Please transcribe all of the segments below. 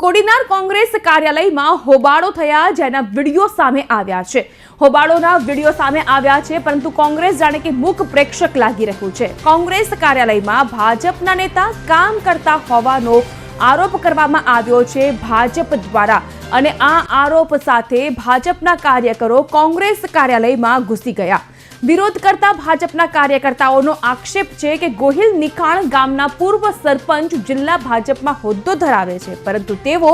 કોડીનાર કોંગ્રેસ કાર્યાલયમાં હોબાળો થયા જેના વીડિયો સામે આવ્યા છે. હોબાળોના વીડિયો સામે આવ્યા છે, પરંતુ કોંગ્રેસ જાણે કે મુખ પ્રેક્ષક લાગી રહ્યું છે. કોંગ્રેસ કાર્યાલયમાં ભાજપના નેતા કામ કરતા હોવાનો આરોપ કરવામાં આવ્યો છે ભાજપ દ્વારા. અને આ આરોપ સાથે ભાજપના કાર્યકરો કોંગ્રેસ કાર્યાલયમાં ઘૂસી ગયા. વિરોધ કરતા ભાજપના કાર્યકર્તાઓનો આક્ષેપ છે કે ગોહિલ નિખાણ ગામના પૂર્વ સરપંચ જિલ્લા ભાજપમાં હોદ્દો ધરાવે છે, પરંતુ તેઓ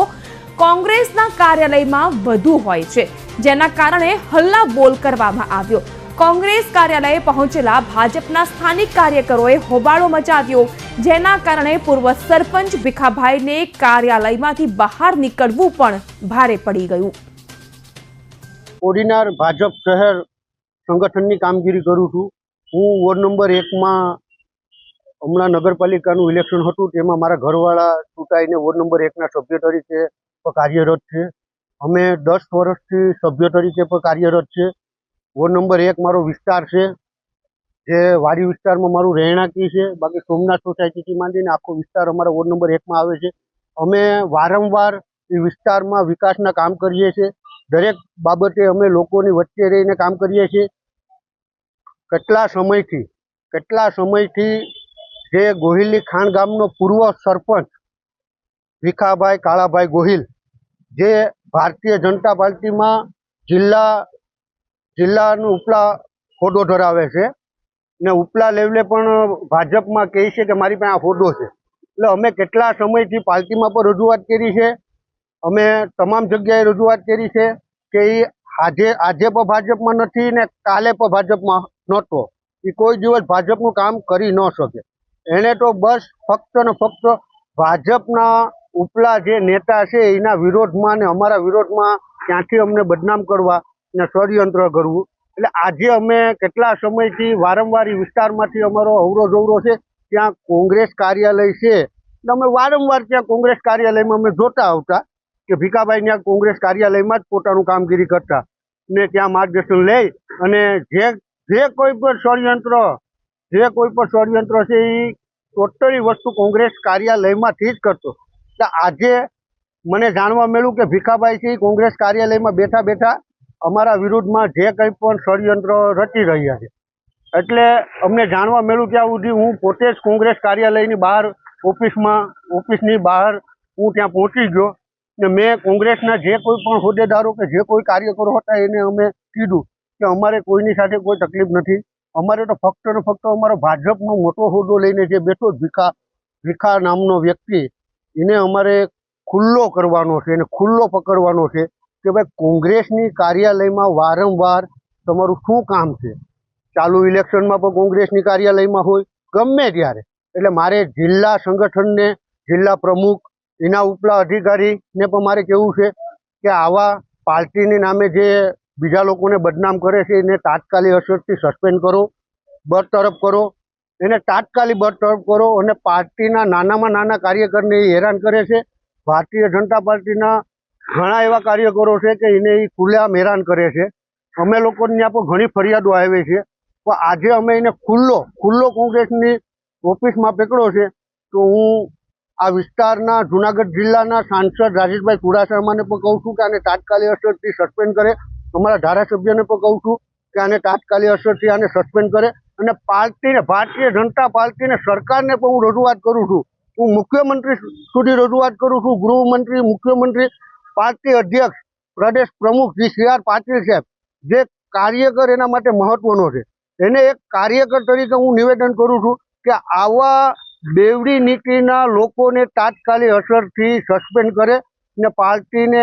કોંગ્રેસના કાર્યાલયમાં વધુ હોય છે, જેના કારણે હલ્લા બોલ કરવામાં આવ્યો. કોંગ્રેસ કાર્યાલયે પહોંચેલા ભાજપના સ્થાનિક કાર્યકરોએ હોબાળો મચાવ્યો, જેના કારણે પૂર્વ સરપંચ ભીખાભાઈને કાર્યાલયમાંથી બહાર નીકળવું પણ ભારે પડી ગયું. ઓડિનાર ભાજપ શહેર સંગઠનની કામગીરી કરું છું. હું વોર્ડ નંબર એકમાં હમણાં નગરપાલિકાનું ઇલેક્શન હતું, તેમાં મારા ઘરવાળા ચૂંટાઈને વોર્ડ નંબર એકના સભ્ય તરીકે કાર્યરત છે. અમે દસ વર્ષથી સભ્ય તરીકે પણ કાર્યરત છે. વોર્ડ નંબર એક મારો વિસ્તાર છે, જે વાડી વિસ્તારમાં મારું રહેણાંકી છે. બાકી સોમનાથ સોસાયટીથી માંડીને આખો વિસ્તાર અમારા વોર્ડ નંબર એકમાં આવે છે. અમે વારંવાર એ વિસ્તારમાં વિકાસના કામ કરીએ છીએ. દરેક બાબતે અમે લોકોની વચ્ચે રહીને કામ કરીએ છીએ. કેટલા સમયથી કેટલા સમયથી જે ગોહિલી ખાણ ગામનો પૂર્વ સરપંચ ભીખાભાઈ કાળાભાઈ ગોહિલ, જે ભારતીય જનતા પાર્ટીમાં જિલ્લા, જિલ્લાનું ઉપલા હોદ્દો ધરાવે છે ને ઉપલા લેવલે પણ ભાજપમાં કહે છે કે મારી પાસે આ હોદ્દો છે. એટલે અમે કેટલા સમયથી પાર્ટીમાં પણ રજૂઆત કરી છે અમે તમામ જગ્યાએ રજૂઆત કરી છે કે એ આજે આજે પણ ભાજપમાં નથી ને કાલે પણ ભાજપમાં નહોતો. એ કોઈ દિવસ ભાજપનું કામ કરી ન શકે. એણે તો બસ ફક્ત ને ફક્ત ભાજપના ઉપલા જે નેતા છે એના વિરોધમાં ને અમારા વિરોધમાં ત્યાંથી અમને બદનામ કરવા ને ષડયંત્ર કરવું. એટલે આજે અમે કેટલા સમયથી વારંવાર વિસ્તારમાંથી અમારો અવરો છે, ત્યાં કોંગ્રેસ કાર્યાલય છે. અમે વારંવાર ત્યાં કોંગ્રેસ કાર્યાલયમાં અમે જોતા આવતા. કે ભીખાભાઈ ત્યાં કોંગ્રેસ કાર્યાલયમાં જ પોતાનું કામગીરી કરતા. ને ત્યાં માર્ગદર્શન લઈ અને જે જે કોઈ પણ ષડયંત્ર, જે કોઈ પણ ષડયંત્ર છે એ ટોટલી વસ્તુ કોંગ્રેસ કાર્યાલયમાંથી જ કરતો. એટલે આજે મને જાણવા મળ્યું કે ભીખાભાઈ છે કોંગ્રેસ કાર્યાલયમાં બેઠા બેઠા અમારા વિરુદ્ધમાં જે કંઈ પણ ષડયંત્ર રચી રહ્યા છે. એટલે અમને જાણવા મળ્યું ત્યાં સુધી હું પોતે જ કોંગ્રેસ કાર્યાલયની બહાર ઓફિસમાં, ઓફિસની બહાર હું ત્યાં પહોંચી ગયો. ને મેં કોંગ્રેસના જે કોઈ પણ હોદ્દેદારો કે જે કોઈ કાર્યકરો હતા એને અમે કીધું કે અમારે કોઈની સાથે કોઈ તકલીફ નથી. અમારે તો ફક્ત ને ફક્ત અમારો ભાજપનો મોટો હોદ્દો લઈને જે બેઠો ભીખા ભીખા નામનો વ્યક્તિ, એને અમારે ખુલ્લો કરવાનો છે, એને ખુલ્લો પકડવાનો છે કે ભાઈ કોંગ્રેસની કાર્યાલયમાં વારંવાર તમારું શું કામ છે? ચાલુ ઇલેક્શનમાં પણ કોંગ્રેસની કાર્યાલયમાં હોય, ગમે ત્યારે. એટલે મારે જિલ્લા સંગઠનને જિલ્લા પ્રમુખ એના ઉપલા અધિકારીને પણ મારે કહેવું છે કે આવા પાર્ટીની નામે જે બીજા લોકોને બદનામ કરે છે, એને તાત્કાલિક અસરથી સસ્પેન્ડ કરો બરતરફ કરો, એને તાત્કાલિક બરતરફ કરો અને પાર્ટીના નાનામાં નાના કાર્યકરને એ હેરાન કરે છે. ભારતીય જનતા પાર્ટીના ઘણા એવા કાર્યકરો છે કે એને એ ખુલ્લેઆમ હેરાન કરે છે. અમે લોકોને ત્યાં પણ ઘણી ફરિયાદો આવે છે. પણ આજે અમે એને ખુલ્લો ખુલ્લો કોંગ્રેસની ઓફિસમાં પકડ્યો છે. તો હું આ વિસ્તારના જુનાગઢ જિલ્લાના સાંસદ રાજેશભાઈ ચુડાસમાને પણ કહું છું કે આને તાત્કાલિક અસરથી સસ્પેન્ડ કરે. અમારા ધારાસભ્યને પણ કહું છું કે આને તાત્કાલિક અસરથી આને સસ્પેન્ડ કરે અને પાર્ટીને, ભારતીય જનતા પાર્ટીને સરકારને પણ હું રજૂઆત કરું છું. હું મુખ્યમંત્રી સુધી રજૂઆત કરું છું. ગૃહમંત્રી, મુખ્યમંત્રી, પાર્ટી અધ્યક્ષ, પ્રદેશ પ્રમુખ શ્રી સી આર પાટીલ સાહેબ, જે કાર્યકર એના માટે મહત્વનો છે. એને એક કાર્યકર તરીકે હું નિવેદન કરું છું કે આવા બેવડી નીતિના લોકોને તાત્કાલિક અસરથી સસ્પેન્ડ કરે ને પાર્ટીને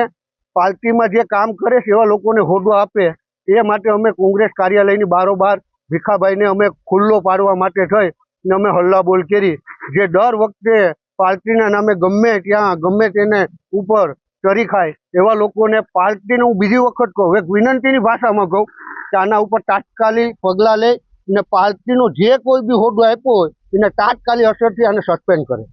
પાર્ટીમાં જે કામ કરે છે એવા લોકોને હોદ્દો આપે. એ માટે અમે કોંગ્રેસ કાર્યાલયની બારોબાર ભીખાભાઈને અમે ખુલ્લો પાડવા માટે થઈ ને અમે હલ્લાબોલ કરી. જે દર વખતે પાર્ટીના નામે ગમે ત્યાં, ગમે તેને ઉપર ચરી ખાય એવા લોકોને પાર્ટીને હું બીજી વખત કહું, એક વિનંતીની ભાષામાં કહું કે આના ઉપર તાત્કાલિક પગલાં લે ને પાર્ટીનો જે કોઈ બી હોદ્દો આપ્યો હોય એને તાત્કાલિક અસરથી આને સસ્પેન્ડ કરે.